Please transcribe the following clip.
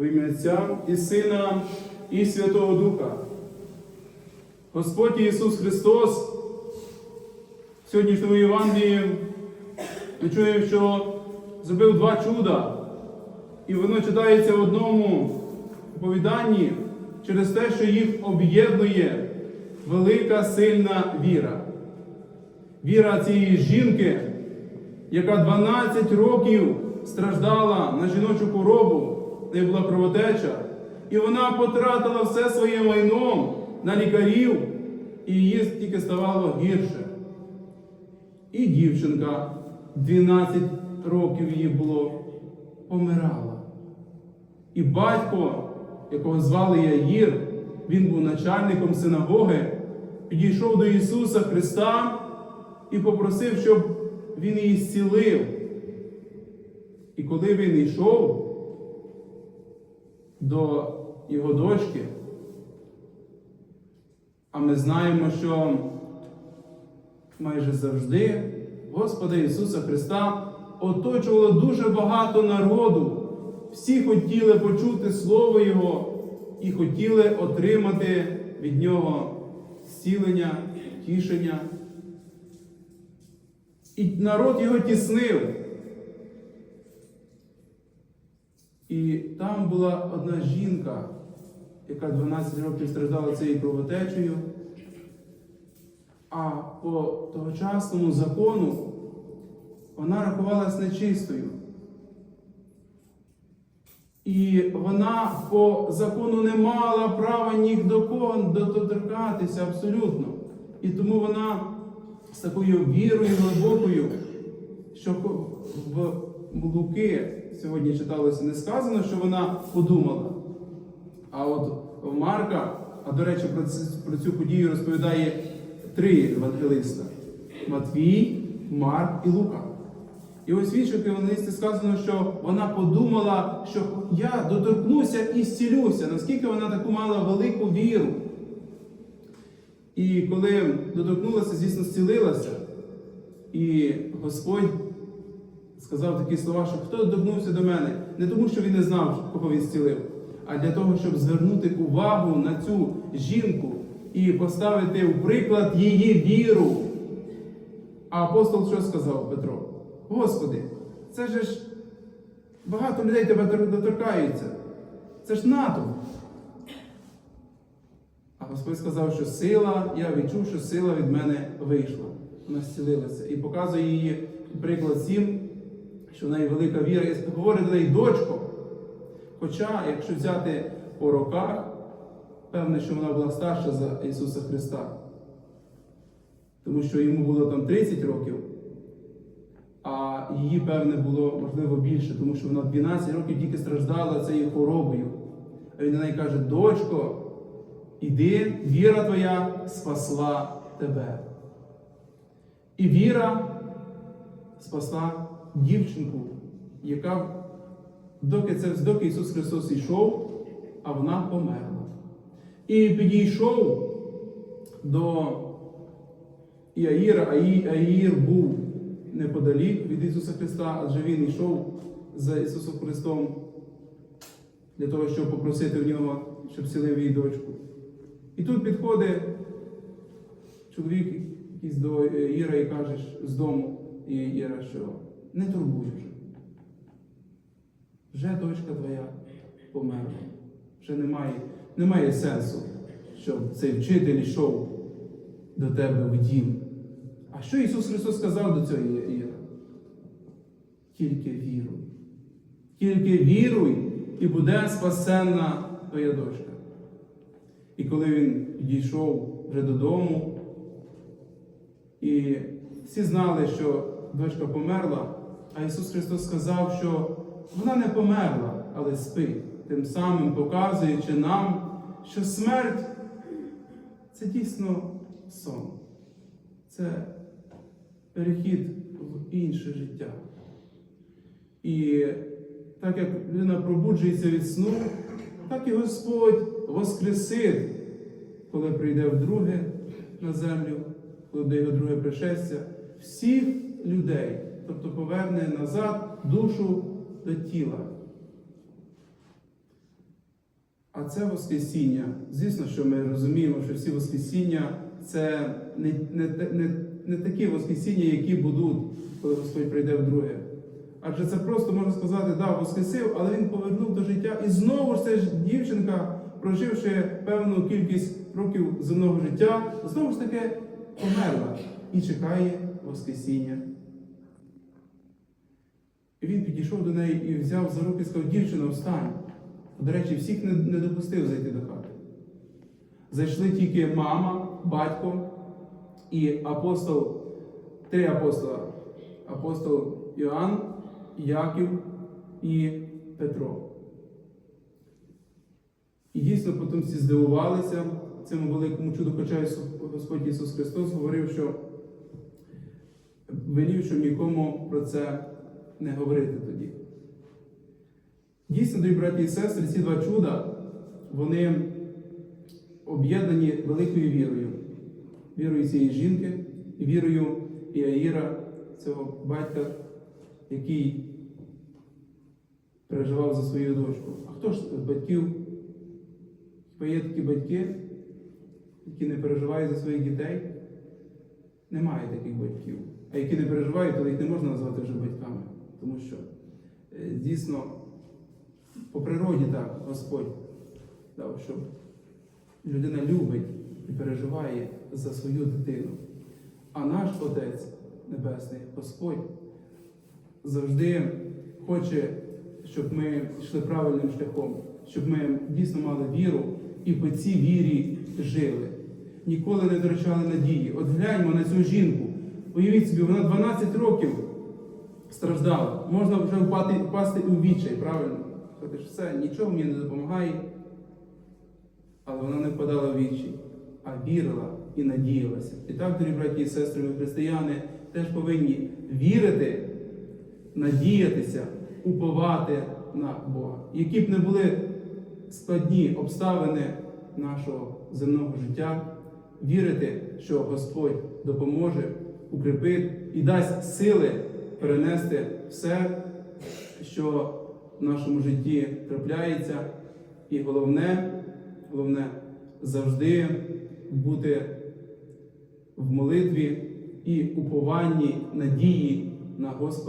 В ім'я Отця і Сина, і Святого Духа. Господь Ісус Христос в сьогоднішньому Євангелії ми чуємо, що зробив два чуда, і воно читається в одному оповіданні через те, що їх об'єднує велика сильна віра. Віра цієї жінки, яка 12 років страждала на жіночу хворобу, де була кровотеча, і вона потратила все своє майно на лікарів, і їй тільки ставало гірше. І дівчинка 12 років її було, помирала. І батько, якого звали Яїр, він був начальником синагоги, підійшов до Ісуса Христа і попросив, щоб Він її зцілив. І коли він йшов до його дочки, а ми знаємо, що майже завжди Господа Ісуса Христа оточувало дуже багато народу. Всі хотіли почути Слово Його і хотіли отримати від Нього зцілення, тішення. І народ його тіснив. І там була одна жінка, яка 12 років страждала цією кровотечею. А по тогочасному закону вона рахувалась нечистою. І вона по закону не мала права ні до кого доторкатися абсолютно. І тому вона з такою вірою глибокою, що в Луки сьогодні читалося не сказано, що вона подумала. А от Марка, а до речі, про цю, про цю подію розповідає три евангелиста: Матвій, Марк і Лука. І ось в інших евангелістах сказано, що вона подумала, що я доторкнуся і зцілюся, наскільки вона таку мала велику віру. І коли доторкнулася, звісно, зцілилася. І Господь сказав такі слова, що хто доторкнувся до мене, не тому, що він не знав, кого він зцілив, а для того, щоб звернути увагу на цю жінку і поставити в приклад її віру. А апостол що сказав Петро? Господи, це ж багато людей тебе доторкаються. Це ж натовп. А Господь сказав, що сила, я відчув, що сила від мене вийшла. Вона зцілилася. І показує її приклад всім, що в неї велика віра. І говорить до неї дочко. Хоча, якщо взяти по роках, певне, що вона була старша за Ісуса Христа. Тому що йому було там 30 років, а її, певне, було можливо більше, тому що вона 12 років тільки страждала цією хворобою. А він до неї каже: дочко, іди, віра твоя спасла тебе. І віра спасла дівчинку, яка, доки, це, доки Ісус Христос йшов, а вона померла. І підійшов до Іаїра, а Іаїр був неподалік від Ісуса Христа, адже Він йшов за Ісусом Христом для того, щоб попросити в нього, щоб цілив її дочку. І тут підходить чоловік якийсь до Іра і каже з дому Іра, що не турбуй вже. Вже дочка твоя померла. Вже немає, немає сенсу, щоб цей вчитель йшов до тебе в дім. А що Ісус Христос сказав до цього Іра? Тільки віруй. Тільки віруй, і буде спасенна твоя дочка. І коли він підійшов вже додому, і всі знали, що дочка померла, а Ісус Христос сказав, що вона не померла, але спить, тим самим показуючи нам, що смерть це дійсно сон. Це перехід в інше життя. І так як людина пробуджується від сну, так і Господь воскресить, коли прийде вдруге на землю, коли буде його друге пришестя, всіх людей, тобто поверне назад душу до тіла. А це Воскресіння. Звісно, що ми розуміємо, що всі Воскресіння це не, не, не, не такі Воскресіння, які будуть, коли Господь прийде вдруге. Адже це просто можна сказати, да, воскресив, але він повернув до життя. І знову ж ця ж дівчинка, проживши певну кількість років земного життя, знову ж таки померла і чекає Воскресіння. Він підійшов до неї і взяв за руки і сказав, дівчина, встань. До речі, всіх не, не допустив зайти до хати. Зайшли тільки мама, батько і апостол, три апостола. Апостол Іоанн, Яків і Петро. І дійсно потім всі здивувалися цьому великому чуду, хоча Господь Ісус Христос говорив, що велів, щоб нікому про це не говорити тоді. Дійсно, дорогі браті і сестри, ці два чуда, вони об'єднані великою вірою. Вірою цієї жінки і вірою Іаїра, цього батька, який переживав за свою дочку. А хто ж з батьків? Хіба є такі батьки, які не переживають за своїх дітей? Немає таких батьків. А які не переживають, то їх не можна назвати вже батьками. Тому що е, дійсно по природі так Господь дав, що людина любить і переживає за свою дитину. А наш Отець Небесний, Господь, завжди хоче, щоб ми йшли правильним шляхом, щоб ми дійсно мали віру і по цій вірі жили. Ніколи не втрачали надії. От гляньмо на цю жінку. Уявіть собі, вона 12 років страждала. Можна вже впати, впасти у відчай, правильно? Сказати, що все, нічого мені не допомагає. Але вона не впадала в відчай, а вірила і надіялася. І так, дорогі браті і сестри, ми християни теж повинні вірити, надіятися, уповати на Бога. Які б не були складні обставини нашого земного життя, вірити, що Господь допоможе, укріпить і дасть сили перенести все, що в нашому житті трапляється. І головне, головне завжди бути в молитві і упованні надії на Господа.